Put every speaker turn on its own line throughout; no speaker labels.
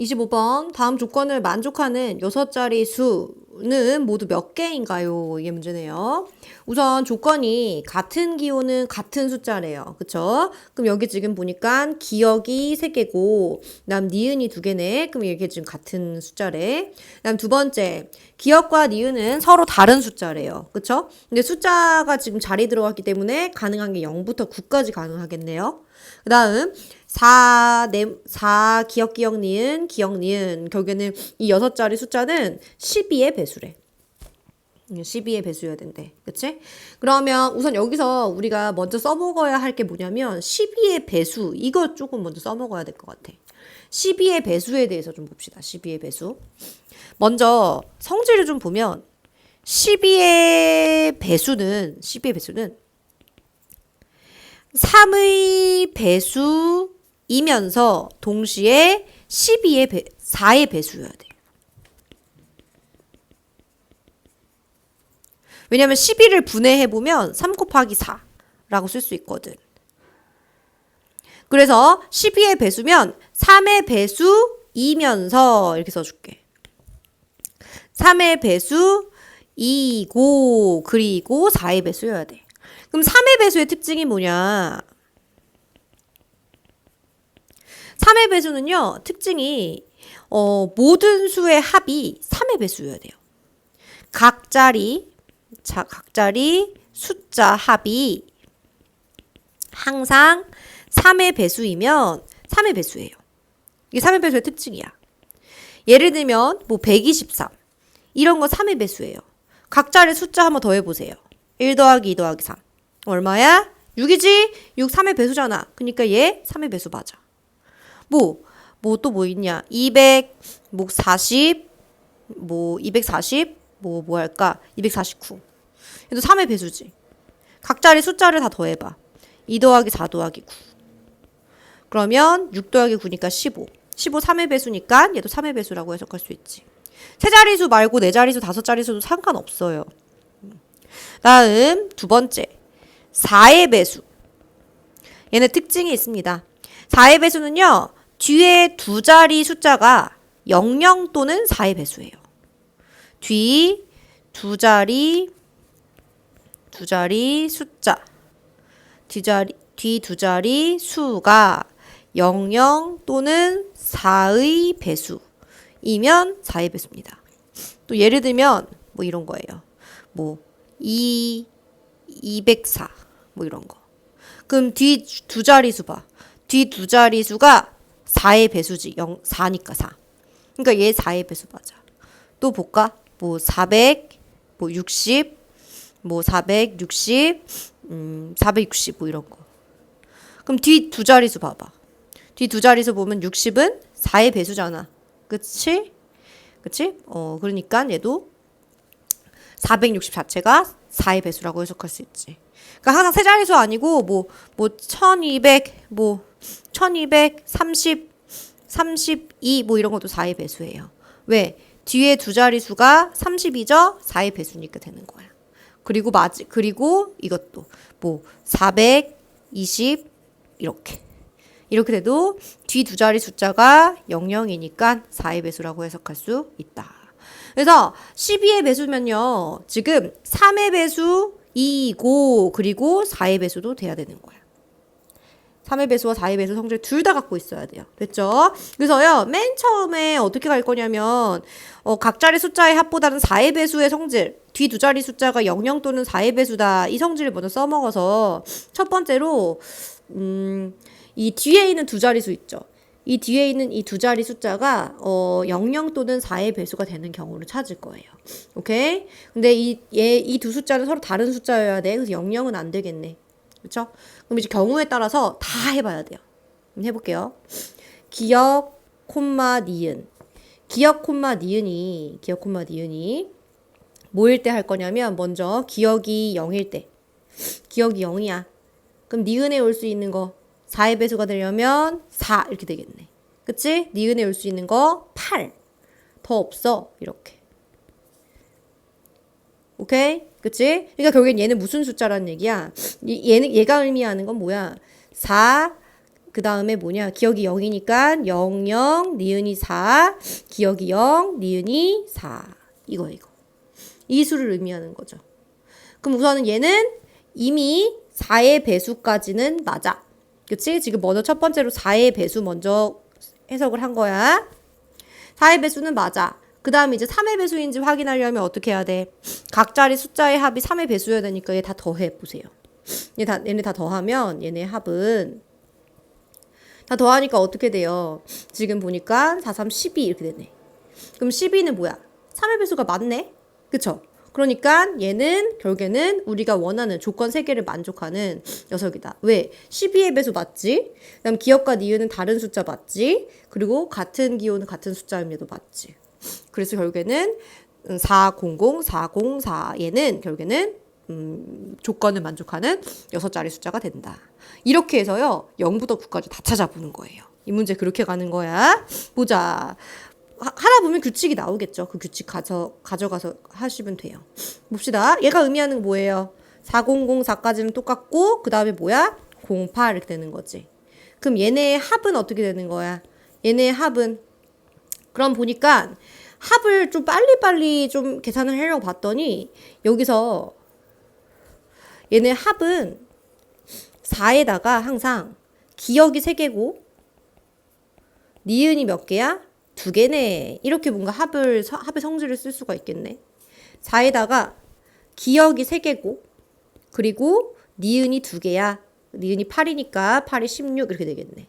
25번 다음 조건을 만족하는 6자리 수는 모두 몇 개인가요? 이게 문제네요. 우선 조건이 같은 기호는 같은 숫자래요. 그쵸? 그럼 여기 지금 보니까 기억이 3개고 그다음 니은이 2개네. 그럼 이게 지금 같은 숫자래. 그다음 두 번째 기억과 니은은 서로 다른 숫자래요. 그쵸? 근데 숫자가 지금 자리 들어갔기 때문에 가능한 게 0부터 9까지 가능하겠네요. 그 다음 4, 네, 4 기억 기억 니은 기억 니은 결국에는 이 여섯 자리 숫자는 12의 배수래. 12의 배수여야 된대. 그치? 그러면 우선 여기서 우리가 먼저 써먹어야 할 게 뭐냐면 12의 배수 이거 조금 먼저 써먹어야 될 것 같아. 12의 배수에 대해서 좀 봅시다. 12의 배수. 먼저 성질을 좀 보면 12의 배수는 12의 배수는 3의 배수 이면서 동시에 12의 배, 4의 배수여야 돼. 왜냐면 12를 분해해 보면 3 곱하기 4라고 쓸 수 있거든. 그래서 12의 배수면 3의 배수 이면서 이렇게 써줄게. 3의 배수 2고 그리고 4의 배수여야 돼. 그럼 3의 배수의 특징이 뭐냐? 3의 배수는요, 특징이, 어, 모든 수의 합이 3의 배수여야 돼요. 각 자리, 자, 각 자리 숫자 합이 항상 3의 배수이면 3의 배수예요. 이게 3의 배수의 특징이야. 예를 들면, 뭐, 123. 이런 거 3의 배수예요. 각 자리 숫자 한번 더 해보세요. 1 더하기 2 더하기 3. 얼마야? 6이지? 6 3의 배수잖아. 그러니까 얘 3의 배수 맞아. 뭐, 뭐 또 뭐 있냐? 200, 뭐 40, 뭐 240, 뭐 뭐 할까? 249. 얘도 3의 배수지. 각 자리 숫자를 다 더해봐. 2 더하기 4 더하기 9. 그러면 6 더하기 9니까 15. 15 3의 배수니까 얘도 3의 배수라고 해석할 수 있지. 세 자리수 말고 네 자리수, 다섯 자리수도 상관없어요. 다음 두 번째. 4의 배수. 얘는 특징이 있습니다. 4의 배수는요. 뒤에 두 자리 숫자가 00 또는 4의 배수예요. 뒤 두 자리 두 자리 숫자 뒤자리 뒤 두 자리 수가 00 또는 4의 배수이면 4의 배수입니다. 또 예를 들면 뭐 이런 거예요. 뭐 2, 204, 뭐 이런 거. 그럼 뒤 두 자리 수 봐. 뒤 두 자리 수가 4의 배수지. 0, 4니까 4. 그러니까 얘 4의 배수 맞아. 또 볼까? 뭐 400, 뭐 60, 뭐 460, 음, 460, 뭐 이런 거. 그럼 뒤 두 자리수 봐봐. 뒤 두 자리수 보면 60은 4의 배수잖아. 그치? 그치? 어, 그러니까 얘도 460 자체가 4의 배수라고 해석할 수 있지. 그러니까 항상 세 자리수 아니고 뭐 뭐 1200, 뭐 1230, 32 뭐 이런 것도 4의 배수예요. 왜? 뒤에 두 자리수가 30이죠? 4의 배수니까 되는 거야. 그리고 맞 그리고 이것도 뭐 420 이렇게 이렇게 돼도 뒤 두 자리 숫자가 00이니까 4의 배수라고 해석할 수 있다. 그래서 12의 배수면요. 지금 3의 배수 2고 그리고 4의 배수도 돼야 되는 거야. 3의 배수와 4의 배수 성질 둘 다 갖고 있어야 돼요. 됐죠? 그래서요, 맨 처음에 어떻게 갈 거냐면, 어, 각 자리 숫자의 합보다는 4의 배수의 성질, 뒤 두 자리 숫자가 00 또는 4의 배수다. 이 성질을 먼저 써먹어서, 첫 번째로, 음, 이 뒤에 있는 두 자리 수 있죠. 이 뒤에 있는 이 두 자리 숫자가 어 00 또는 4의 배수가 되는 경우를 찾을 거예요. 오케이? 근데 이 얘 이 두 숫자는 서로 다른 숫자여야 돼. 그래서 00은 안 되겠네. 그렇죠? 그럼 이제 경우에 따라서 다 해봐야 돼요. 해볼게요. 기억, 콤마, 니은. 기억, 콤마, 니은이, 기억, 콤마, 니은이 뭐일 때 할 거냐면 먼저 기억이 0일 때. 기억이 0이야. 그럼 니은에 올 수 있는 거 4의 배수가 되려면 4 이렇게 되겠네. 그치? 니은에 올 수 있는 거 8. 더 없어. 이렇게. 오케이? 그치? 그러니까 결국엔 얘는 무슨 숫자라는 얘기야? 이- 얘는 얘가 의미하는 건 뭐야? 4 그 다음에 뭐냐? 기억이 0이니까 0, 0, 니은이 4, 기억이 0, 니은이 4. 이거, 이거. 이 수를 의미하는 거죠. 그럼 우선은 얘는 이미 4의 배수까지는 맞아. 그치? 지금 먼저 첫 번째로 4의 배수 먼저 해석을 한 거야. 4의 배수는 맞아. 그 다음에 이제 3의 배수인지 확인하려면 어떻게 해야 돼? 각 자리 숫자의 합이 3의 배수여야 되니까 얘 다 더해 보세요. 얘 다, 얘네 다 더하면 얘네 합은 다 더하니까 어떻게 돼요? 지금 보니까 4, 3, 12 이렇게 되네. 그럼 12는 뭐야? 3의 배수가 맞네? 그쵸? 그러니까 얘는 결국에는 우리가 원하는 조건 3개를 만족하는 녀석이다. 왜? 12의 배수 맞지? 그 다음 기억과 니은은 다른 숫자 맞지? 그리고 같은 기호는 같은 숫자임에도 맞지? 그래서 결국에는 400, 404 얘는 결국에는 음, 조건을 만족하는 여섯 자리 숫자가 된다. 이렇게 해서요, 0부터 9까지 다 찾아보는 거예요. 이 문제 그렇게 가는 거야. 보자. 하, 하다 보면 규칙이 나오겠죠. 그 규칙 가져, 가져가서 하시면 돼요. 봅시다. 얘가 의미하는 거 뭐예요? 4004까지는 똑같고, 그 다음에 뭐야? 08 이렇게 되는 거지. 그럼 얘네의 합은 어떻게 되는 거야? 얘네의 합은 그럼 보니까 합을 좀 빨리빨리 좀 계산을 하려고 봤더니 여기서 얘네 합은 4에다가 항상 기억이 3개고 니은이 몇 개야? 두 개네. 이렇게 뭔가 합을 서- 합의 성질을 쓸 수가 있겠네. 4에다가 기억이 3개고 그리고 니은이 두 개야. 니은이 8이니까 8이 16 이렇게 되겠네.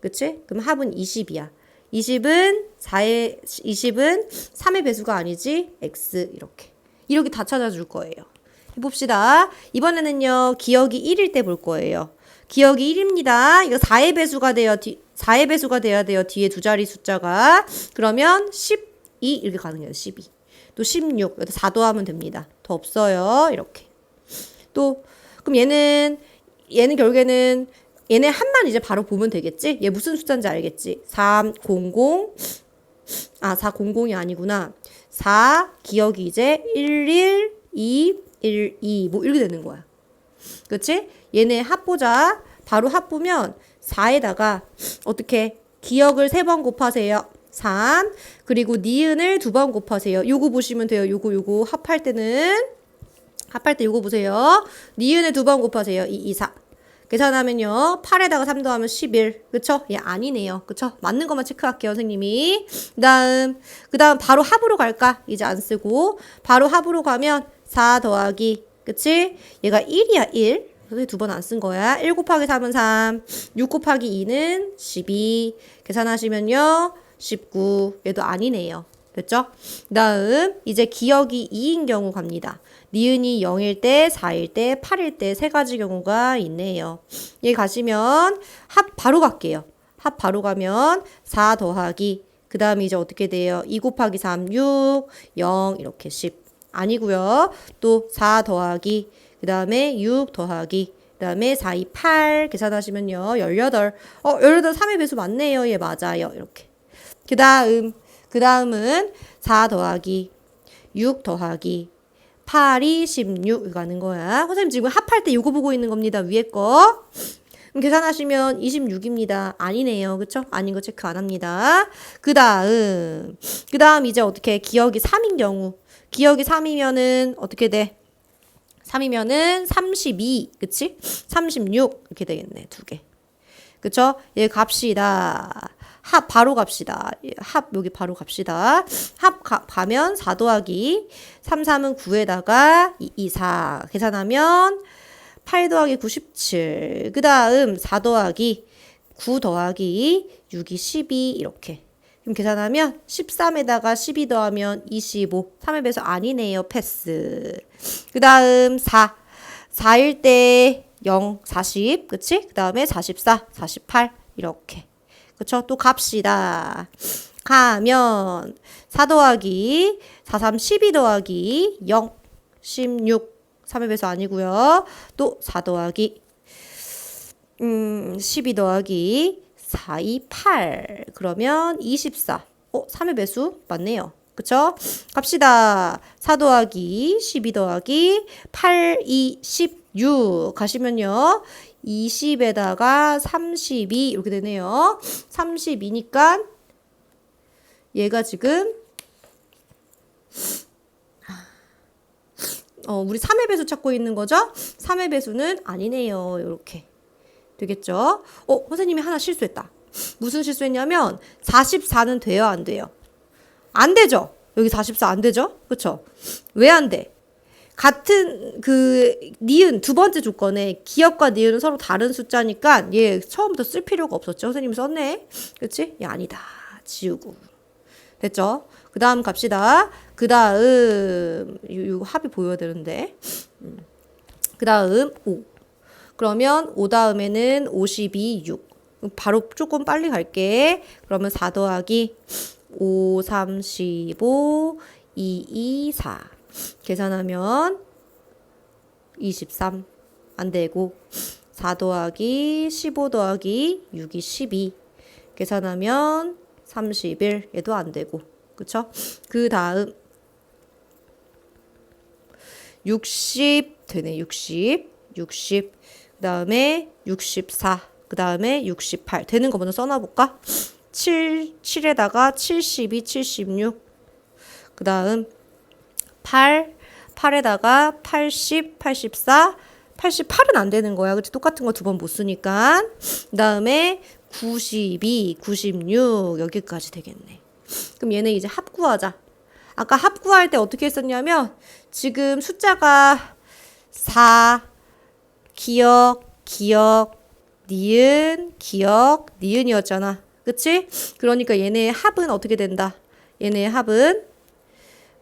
그치? 그럼 합은 20이야. 20은 4의 20은 3의 배수가 아니지 x 이렇게 이렇게 다 찾아줄 거예요. 해봅시다. 이번에는요 기억이 1일 때 볼 거예요. 기억이 1입니다. 이거 4의 배수가 돼요. 뒤, 4의 배수가 돼야 돼요. 뒤에 두 자리 숫자가 그러면 12 이렇게 거예요. 12. 또 16. 여기다 4 더하면 됩니다. 더 없어요. 이렇게. 또 그럼 얘는 얘는 결국에는 얘네 한만 이제 바로 보면 되겠지? 얘 무슨 숫자인지 알겠지? 3, 0, 0. 아, 4, 0, 0이 아니구나. 4, 기억이 이제 1, 1, 2, 1, 2. 뭐 이렇게 되는 거야. 그치? 얘네 합보자. 바로 합보면 4에다가 어떻게 기억을 3번 곱하세요. 3. 그리고 니은을 두번 곱하세요. 요거 보시면 돼요. 요거 요거 합할 때는 합할 때 요거 보세요. 니은을 두번 곱하세요. 2, 2, 4. 계산하면요. 8에다가 3 더하면 11. 그쵸? 예, 아니네요. 그쵸? 맞는 것만 체크할게요, 선생님이. 그 다음, 그 다음 바로 합으로 갈까? 이제 안 쓰고. 바로 합으로 가면 4 더하기. 그치? 얘가 1이야, 1. 선생님 두 번 안 쓴 거야. 1 곱하기 3은 3. 6 곱하기 2는 12. 계산하시면요. 19. 얘도 아니네요. 됐죠? 그 다음, 이제 기억이 2인 경우 갑니다. 니은이 0일 때, 4일 때, 8일 때 세 가지 경우가 있네요. 여기 가시면 합 바로 갈게요. 합 바로 가면 4 더하기 그 다음에 이제 어떻게 돼요? 2 곱하기 3, 6, 0 이렇게 10 아니고요. 또 4 더하기 그 다음에 6 더하기 그 다음에 4, 2, 8 계산하시면요. 18. 어, 18 3의 배수 맞네요. 예, 맞아요. 이렇게. 그 다음, 그 다음은 4 더하기 6 더하기 8이 16 가는 거야. 선생님 지금 합할 때 이거 보고 있는 겁니다. 위에 거. 계산하시면 26입니다. 아니네요. 그쵸? 아닌 거 체크 안 합니다. 그 다음. 그 다음 이제 어떻게 기억이 3인 경우. 기억이 3이면은 어떻게 돼? 3이면은 32. 그치? 36. 이렇게 되겠네. 두 개. 그쵸? 얘 갑시다. 합 바로 갑시다. 예, 합 여기 바로 갑시다. 합 가, 가면 4 더하기 3, 3은 9에다가 2, 2, 4 계산하면 8 더하기 97. 그 다음 4 더하기 9 더하기 6이 12 이렇게. 그럼 계산하면 13에다가 12 더하면 25. 3의 배수 아니네요. 패스. 그 다음 4. 4일 때 0, 40. 그치? 그 다음에 44, 48. 이렇게. 그쵸? 또 갑시다. 가면 4 더하기 4, 3, 12 더하기 0, 16. 3의 배수 아니고요. 또 4 더하기 음, 12 더하기 4, 2, 8. 그러면 24. 어, 3의 배수 맞네요. 그쵸? 갑시다. 4 더하기 12 더하기 8, 2, 16 가시면요. 20에다가 32 이렇게 되네요. 32니까 얘가 지금 어, 우리 3의 배수 찾고 있는 거죠? 3의 배수는 아니네요. 이렇게. 되겠죠? 어, 선생님이 하나 실수했다. 무슨 실수했냐면 44는 돼요, 안 돼요? 안 되죠? 여기 44 안 되죠? 그쵸? 왜 안 돼? 같은 그 니은 두 번째 조건에 기억과 니은은 서로 다른 숫자니까 얘 처음부터 쓸 필요가 없었죠. 선생님이 썼네. 그치? 얘 아니다. 지우고. 됐죠? 그 다음 갑시다. 그 다음, 이 합이 보여야 되는데. 그 다음, 5. 그러면 5 다음에는 52, 6. 바로 조금 빨리 갈게. 그러면 4 더하기 5, 3, 15, 2, 2, 4. 계산하면 23. 안 되고. 4 더하기 15 더하기 6이 12. 계산하면 31. 얘도 안 되고. 그쵸? 그 다음 60 되네. 60. 60. 그 다음에 64. 그 다음에 68. 되는 거 먼저 써놔볼까? 7, 7에다가 72, 76. 그 다음 8, 8에다가 80, 84. 88은 안 되는 거야. 그치? 똑같은 거 두 번 못 쓰니까. 그 다음에 92, 96. 여기까지 되겠네. 그럼 얘네 이제 합구하자. 아까 합구할 때 어떻게 했었냐면 지금 숫자가 4, 기억, 기억, 니은, 기억, 니은이었잖아. 그치? 그러니까 얘네의 합은 어떻게 된다? 얘네의 합은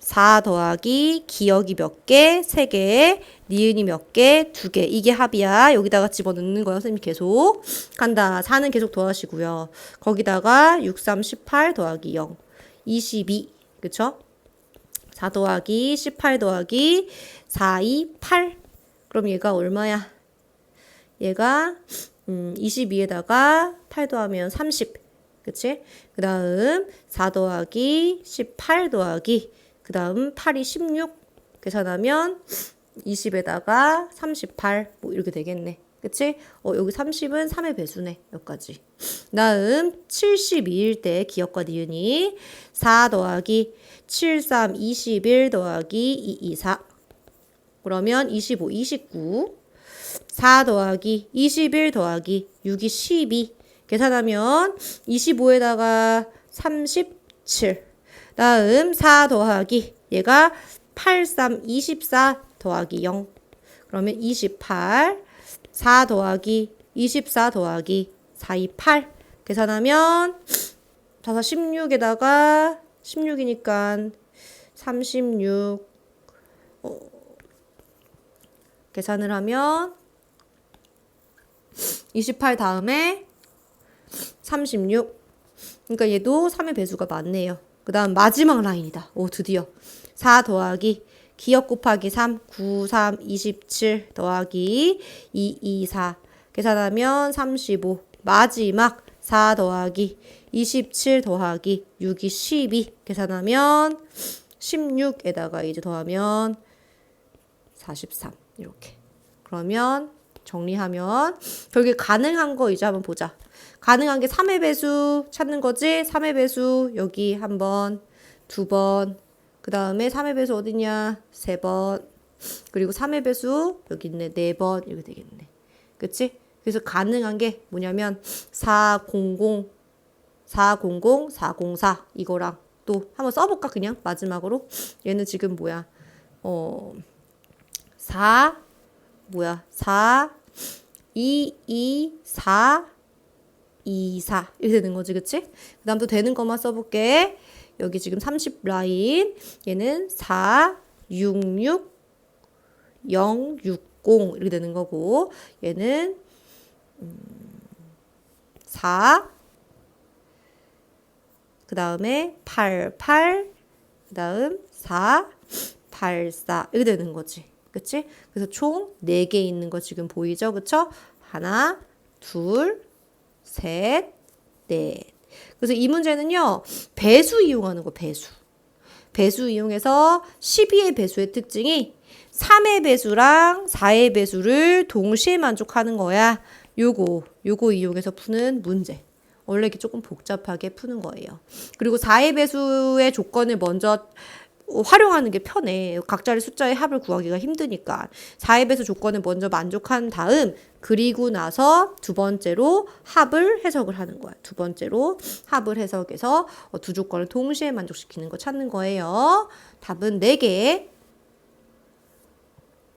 4 더하기 기억이 몇 개, 3개, 니은이 몇 개, 2개. 이게 합이야. 여기다가 집어넣는 거야. 선생님 계속. 간다. 4는 계속 더하시고요. 거기다가 6, 3, 18 더하기 0. 22. 그쵸? 4 더하기 18 더하기 4, 2, 8. 그럼 얘가 얼마야? 얘가 음, 22에다가 8 더하면 30. 그치? 그 다음 4 더하기 18 더하기 그 다음 8이 16 계산하면 20에다가 38 뭐 이렇게 되겠네. 그치? 어, 여기 30은 3의 배수네. 여기까지. 다음 72일 때 기억과 니은이 4 더하기 7, 3, 21 더하기 2, 2, 4 그러면 25, 29 4 더하기 21 더하기 6이 12 계산하면 25에다가 37 다음 4 더하기. 얘가 8, 3, 24 더하기 0 그러면 28 4 더하기 24 더하기 4, 2, 8 계산하면 5, 16에다가 16이니까 36 어, 계산을 하면 28 다음에 36. 그러니까 얘도 3의 배수가 맞네요. 그 다음 마지막 라인이다. 오, 드디어. 4 더하기 기억 곱하기 3, 9, 3, 27 더하기 2, 2, 4. 계산하면 35. 마지막 4 더하기 27 더하기 6이 12. 계산하면 16에다가 이제 더하면 43. 이렇게. 그러면 정리하면 결국에 가능한 거 이제 한번 보자. 가능한 게 3의 배수 찾는 거지? 3의 배수 여기 한 번, 두 번. 그 다음에 3의 배수 어디냐? 세 번. 그리고 3의 배수 여기 있네. 네 번. 이렇게 되겠네. 그치? 그래서 가능한 게 뭐냐면 400, 400, 404 이거랑 또 한번 써볼까 그냥 마지막으로 얘는 지금 뭐야 어 4, 뭐야 4, 2, 2, 4, 2, 4 이렇게 되는 거지 그치? 그 다음 또 되는 것만 써볼게 여기 지금 30 라인 얘는 4, 6, 6, 0, 6, 0 이렇게 되는 거고 얘는 음, 4, 그 다음에 8, 8, 그 다음 4, 8, 4 이렇게 되는 거지. 그치? 그래서 총 4개 있는 거 지금 보이죠? 그쵸? 하나, 둘, 셋, 넷. 그래서 이 문제는요, 배수 이용하는 거, 배수. 배수 이용해서 12의 배수의 특징이 3의 배수랑 4의 배수를 동시에 만족하는 거야. 요거, 요거 이용해서 푸는 문제. 원래 이게 조금 복잡하게 푸는 거예요. 그리고 4의 배수의 조건을 먼저 활용하는 게 편해. 각자의 숫자의 합을 구하기가 힘드니까. 4의 배수 조건을 먼저 만족한 다음, 그리고 나서 두 번째로 합을 해석을 하는 거야. 두 번째로 합을 해석해서 어, 두 조건을 동시에 만족시키는 거 찾는 거예요. 답은 4개.